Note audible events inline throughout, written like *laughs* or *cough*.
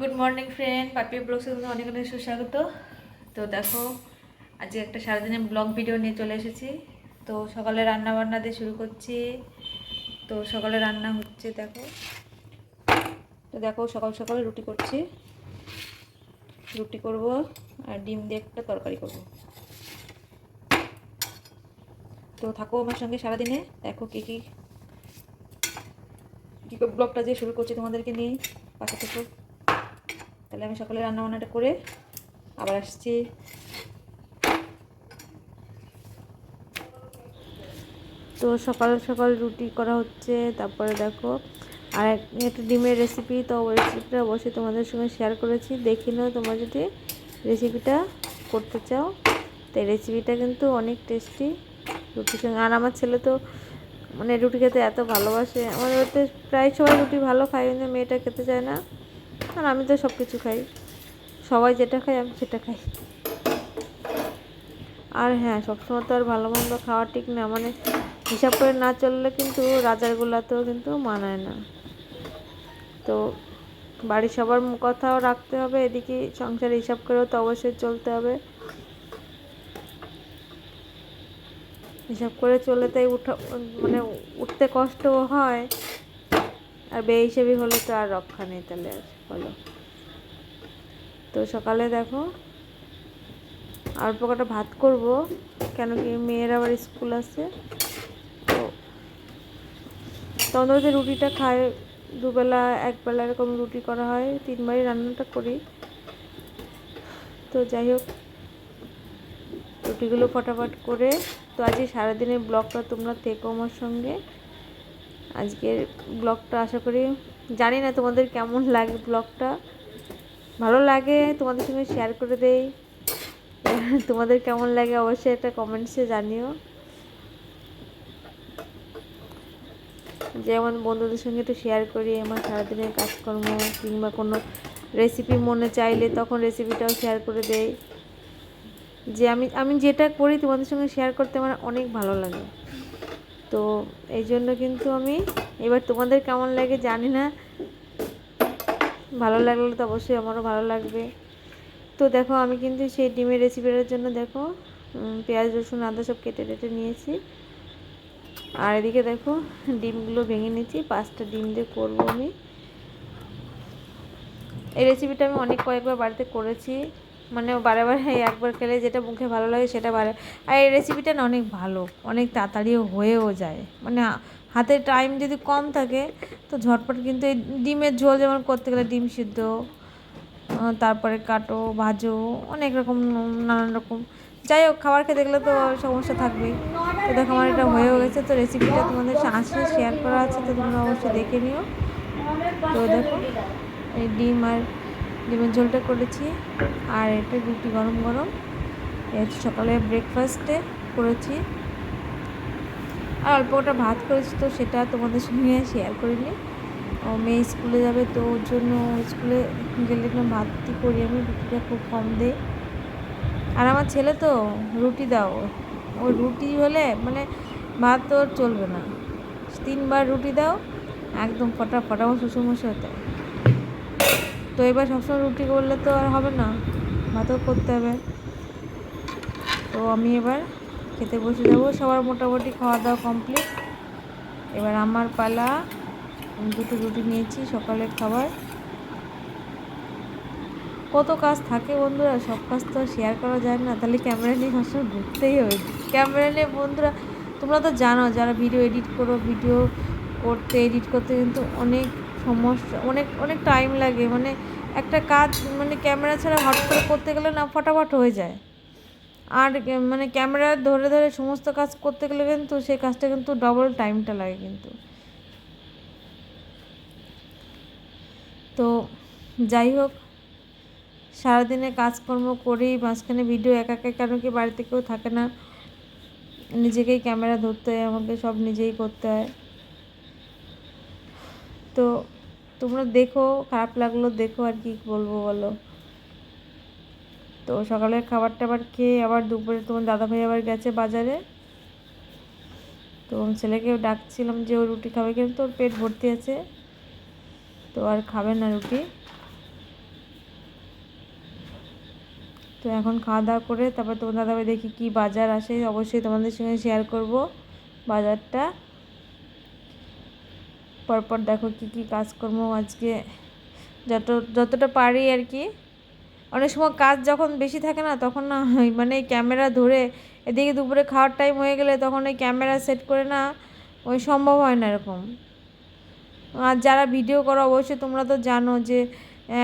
Good morning friend পাপি ব্লগসে তোমাদের অনেক অনেক সুস্বাগত। তো দেখো, আজকে একটা সারাদিনের ব্লগ ভিডিও নিয়ে চলে এসেছি। তো সকালে রান্না বান্না দিয়ে শুরু করছি। তো সকালে রান্না হচ্ছে, দেখো। তো দেখো, সকাল সকালে রুটি করছি। রুটি করব আর ডিম দিয়ে একটা তরকারি করব। তো থাকো আমার সঙ্গে সারাদিনে। দেখো কী কী কী ব্লগটা যে শুরু করছি তোমাদেরকে নিয়ে। পাশে থেকো। তাহলে আমি সকালে রান্না বান্নাটা করে আবার আসছি। তো সকাল সকাল রুটি করা হচ্ছে, তারপরে দেখো আর এক- একটা ডিমের রেসিপি তো ওই রেসিপিটা অবশ্যই তোমাদের সঙ্গে শেয়ার করেছি। দেখে নাও তোমরা যদি রেসিপিটা করতে চাও। তো এই রেসিপিটা কিন্তু অনেক টেস্টি রুটির সঙ্গে। আর আমার ছেলে তো মানে রুটি খেতে এত ভালোবাসে। আমার ওতে প্রায় সবাই রুটি ভালো খায়, কিন্তু মেয়েটা খেতে চায় না। আর আমি তো সব কিছু খাই। সবাই যেটা খাই আমি সেটা খাই। আর হ্যাঁ সবসময় তো আর ভালো মন্দ খাওয়া ঠিক না। মানে হিসাব করে না চললে কিন্তু রাজারগুলাতেও কিন্তু মানায় না। তো বাড়ির সবার কথাও রাখতে হবে, এদিকে সংসারে হিসাব করেও তো অবশ্যই চলতে হবে। হিসাব করে চলে তাই উঠা মানে উঠতে কষ্টও হয়। আর বে হিসেবে হলে তো আর রক্ষা নেই তাহলে আর। বলো তো সকালে দেখো আর পোকাটা ভাত করব, কেন কি মেয়ের আবার স্কুল আছে। তো তখন রুটিটা খায় দুবেলা, একবেলা এরকম রুটি করা হয়, তিনবারই রান্নাটা করি। তো যাই হোক, রুটিগুলো ফটাফট করে, তো আজকে সারাদিনের ব্লগটা তোমরা থেকো আমার সঙ্গে। আজকের ব্লগটা আশা করি জানি না তোমাদের কেমন লাগে ব্লগটা। ভালো লাগে তোমাদের সঙ্গে শেয়ার করে দেই। *laughs* তোমাদের কেমন লাগে অবশ্যই একটা কমেন্টসে জানিও। যেমন বন্ধুদের সঙ্গে একটু শেয়ার করি, আমার সারাদিনের কাজকর্ম কিংবা কোনো রেসিপি মনে চাইলে তখন রেসিপিটাও শেয়ার করে দেই। যে আমি আমি যেটা করি তোমাদের সঙ্গে শেয়ার করতে আমার অনেক ভালো লাগে। তো এই জন্য কিন্তু আমি, এবার তোমাদের কেমন লাগে জানি না। ভালো লাগলে তো অবশ্যই আমারও ভালো লাগবে। তো দেখো, আমি কিন্তু সেই ডিমের রেসিপিটার জন্য দেখো পেঁয়াজ, রসুন, আদা সব কেটে কেটে নিয়েছি। আর এদিকে দেখো, ডিমগুলো ভেঙে নিয়েছি, পাঁচটা ডিম দিয়ে করব আমি। এই রেসিপিটা আমি অনেক কয়েকবার বাড়িতে করেছি। মানে বারে বারে একবার খেলে যেটা মুখে ভালো লাগে সেটা বারে। আর এই রেসিপিটা না অনেক ভালো, অনেক তাড়াতাড়ি হয়েও যায়। মানে হাতে টাইম যদি কম থাকে, তো ঝটপট কিন্তু এই ডিমের ঝোল যেমন করতে গেলে ডিম সিদ্ধ তারপরে কাটো, ভাজো, অনেক রকম, নানান রকম। যাই হোক, খাবার খেতে গেলে তো সমস্যা থাকবেই। তো দেখো আমার এটা হয়েও গেছে, তো রেসিপিটা তোমাদের আসলে শেয়ার করা আছে, তো তোমরা অবশ্যই দেখে নিও। তো দেখো, এই ডিম আর ডিমের ঝোলটা করেছি। আর এটা রুটি গরম গরম। সকালে ব্রেকফাস্টে করেছি। আর অল্প ওটা ভাত করেছি তো সেটা তোমাদের সঙ্গে শেয়ার করিনি। ও মেয়ে স্কুলে যাবে তো ওর জন্য স্কুলে গেলে না ভাতই করি আমি, রুটিটা খুব কম দিই। আর আমার ছেলে তো রুটি দাও। ও রুটি হলে মানে ভাত তো চলবে না। তিনবার রুটি দাও, একদম ফটা ফটা আমার শ্বশুরমশাই হতে। তো এবার সবসময় রুটি করলে তো আর হবে না, ভাতও করতে হবে। তো আমি এবার খেতে বসে যাব, সবার মোটামুটি খাওয়া দাওয়া কমপ্লিট এবার আমার পালা দুটো রুটি নিয়েছি, সকালের খাবার। কত কাজ থাকে বন্ধুরা, সব কাজ তো শেয়ার করা যায় না। তাহলে ক্যামেরা নিয়ে সবসময় ঘুরতেই হবে। ক্যামেরা নিয়ে বন্ধুরা, তোমরা তো জানো, যারা ভিডিও এডিট করো ভিডিও করতে এডিট করতে কিন্তু অনেক সমস্যা, অনেক অনেক টাইম লাগে। মানে একটা কাজ মানে ক্যামেরা ছাড়া হট করে করতে গেলে না ফটাফট হয়ে যায়। আর মানে ক্যামেরা ধরে ধরে সমস্ত কাজ করতে গেলে কিন্তু সেই কাজটা কিন্তু ডবল টাইমটা লাগে কিন্তু। তো যাই হোক, সারাদিনে কাজকর্ম করেই মাঝখানে ভিডিও একা একা, কেন কি বাড়িতে কেউ থাকে না। নিজেকেই ক্যামেরা ধরতে হয়, আমাকে সব নিজেই করতে হয়। তো তোমরা দেখো, খারাপ লাগল, দেখো আর কি বলব বলো। তো সকালের খাবার টাবার খেয়ে আবার দুপুরে তোমার দাদাভাই আবার গেছে বাজারে। তো ছেলেকেও ডাকছিলাম যে ও রুটি খাবে কিন্তু ওর পেট ভর্তি আছে। তো আর খাবে না রুটি। তো এখন খাওয়া দাওয়া করে তারপর তোমার দাদাভাই দেখি কি বাজার আসে, অবশ্যই তোমাদের সঙ্গে শেয়ার করব বাজারটা। পরপর দেখো কি কি কাজকর্ম আজকে যত, যতটা পারি আর কি। অনেক সময় কাজ যখন বেশি থাকে না, তখন না মানে ক্যামেরা ধরে এদিকে দুপুরে খাওয়ার টাইম হয়ে গেলে তখন ওই ক্যামেরা সেট করে না ওই সম্ভব হয় না এরকম। আর যারা ভিডিও করো, অবশ্যই তোমরা তো জানো যে,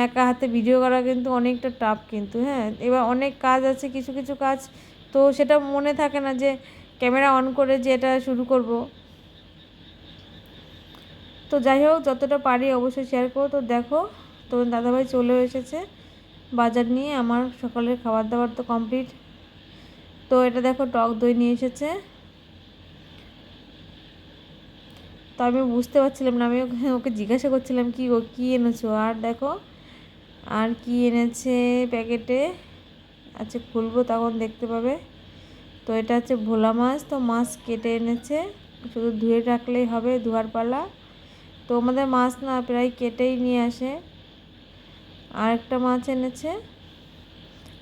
একা হাতে ভিডিও করা কিন্তু অনেকটা টাফ কিন্তু হ্যাঁ? এবার অনেক কাজ আছে, কিছু কিছু কাজ তো সেটা মনে থাকে না যে, ক্যামেরা অন করে যে এটা শুরু করব। তো যাই হোক, যতটা পারি অবশ্যই শেয়ার করো তো দেখো, তোমার দাদাভাই চলে এসেছে বাজার নিয়ে, আমার সকালের খাবার দাবার তো কমপ্লিট তো এটা দেখো, টক দই নিয়ে এসেছে। তো আমি বুঝতে পারছিলাম না, আমি ওকে জিজ্ঞাসা করছিলাম, কি ও কী এনেছো? আর দেখো, আর কি এনেছে প্যাকেটে? আচ্ছা খুলবো তখন দেখতে পাবে। তো এটা হচ্ছে ভোলা মাছ, তো মাছ কেটে এনেছে। শুধু ধুয়ে রাখলেই হবে, ধোয়ার পালা। তো আমাদের মাছ না প্রায় কেটেই নিয়ে আসে। আর একটা মাছ এনেছে।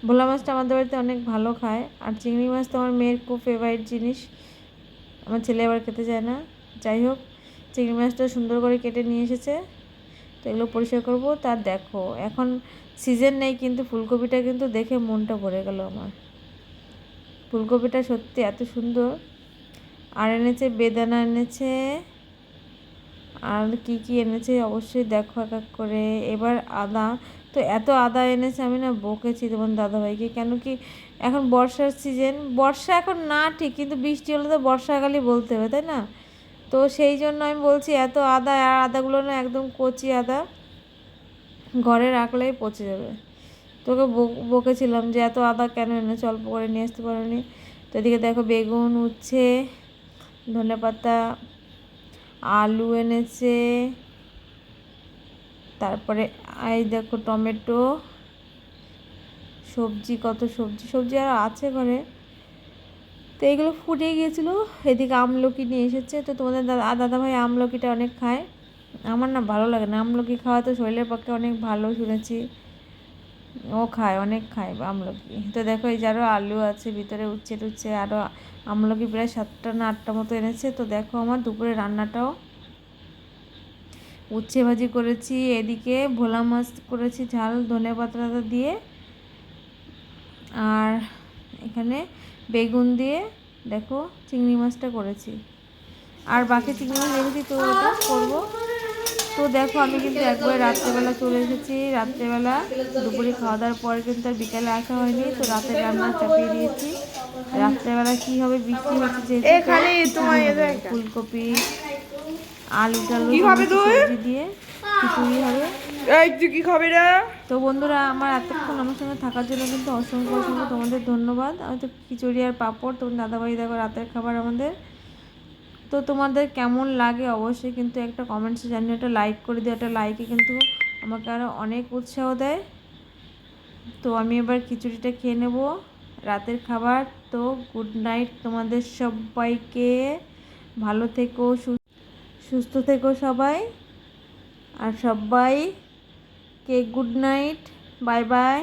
ভোলা মাছটা আমাদের বাড়িতে অনেক ভালো খায়। আর চিংড়ি মাছ তো আমার মেয়ের খুব ফেভারিট জিনিস। আমার ছেলে আবার খেতে চায় না। যাই হোক, চিংড়ি মাছটা সুন্দর করে কেটে নিয়ে এসেছে। তো এগুলো পরিষ্কার করব। তার দেখো, এখন সিজন নেই কিন্তু ফুলকপিটা কিন্তু দেখে মনটা ভরে গেল আমার। ফুলকপিটা সত্যি এত সুন্দর। আর এনেছে, বেদানা এনেছে। আর কি কি এনেছে অবশ্যই দেখো এক এক করে। এবার আদা। তো এত আদা এনেছে আমি না বকেছি তোমার দাদাভাইকে। কেন কি এখন বর্ষার সিজন বর্ষা এখন না ঠিক, কিন্তু বৃষ্টি হলে তো বর্ষাকালই বলতে হবে, তাই না? তো সেই জন্য আমি বলছি এত আদা আর আদাগুলো না একদম কচি আদা ঘরে রাখলেই পচে যাবে। তোকে বকেছিলাম যে এত আদা কেন এনেছে? অল্প করে নিয়ে আসতে পারোনি। তো এদিকে দেখো বেগুন উচ্ছে ধনে পাতা আলু এনেছে, তারপরে এই দেখো টমেটো, সবজি, কত সবজি সবজি আর আছে ঘরে। তো এইগুলো ফুটে গিয়েছিল, এদিকে আমলকি নিয়ে এসেছে। তো তোমাদের দাদা দাদা ভাই আমলকিটা অনেক খায়। আমার না ভালো লাগে না, আমলকি খাওয়া তো শরীরের পক্ষে অনেক ভালো শুনেছি। ও খায়, অনেক খায় আমলকি। তো দেখো এই যে আরও আলু আছে, ভিতরে উচ্ছে টুচ্ছে আরও আমলকি প্রায় সাতটা না আটটা মতো এনেছে। তো দেখো আমার দুপুরে রান্নাটাও উচ্ছে ভাজি করেছি, এদিকে ভোলা মাছ করেছি, ঝাল, ধনে পাতা দিয়ে, আর এখানে বেগুন দিয়ে দেখো চিংড়ি মাছটা করেছি। আর বাকি চিংড়ি মাছ রেখেছি, তো ওটা করব। তো দেখো আমি কিন্তু একবার রাত্রেবেলা চলে এসেছি। রাত্রেবেলা দুপুরে খাওয়া দাওয়ার পরে কিন্তু আর বিকালে আসা হয়নি তো রাতের রান্না চাপিয়ে দিয়েছি। রাত্রেবেলা কি হবে বৃষ্টি হচ্ছে যে ফুলকপি আলু টালু সবজি দিয়ে খিচুড়ি হবে। কি খাবি রে? তো বন্ধুরা আমার এতক্ষণ আমার সঙ্গে থাকার জন্য কিন্তু অসংখ্য অসংখ্য তোমাদের ধন্যবাদ। আমি তো খিচুড়ি আর পাঁপড় তোমার দাদাভাই দেখো রাতের খাবার আমাদের। তো তোমাদের কেমন লাগে অবশ্যই কিন্তু একটা কমেন্টসে জানিয়ে একটা লাইক করে দিও, একটা লাইকে কিন্তু আমাকে আরও অনেক উৎসাহ দেয়। তো আমি এবার খিচুড়িটা খেয়ে নেব। রাতের খাবার, তো গুড নাইট তোমাদের সবাইকে। ভালো থেকো সুস্থ থেকো সবাই। আর সবাই কে গুড নাইট বাই বাই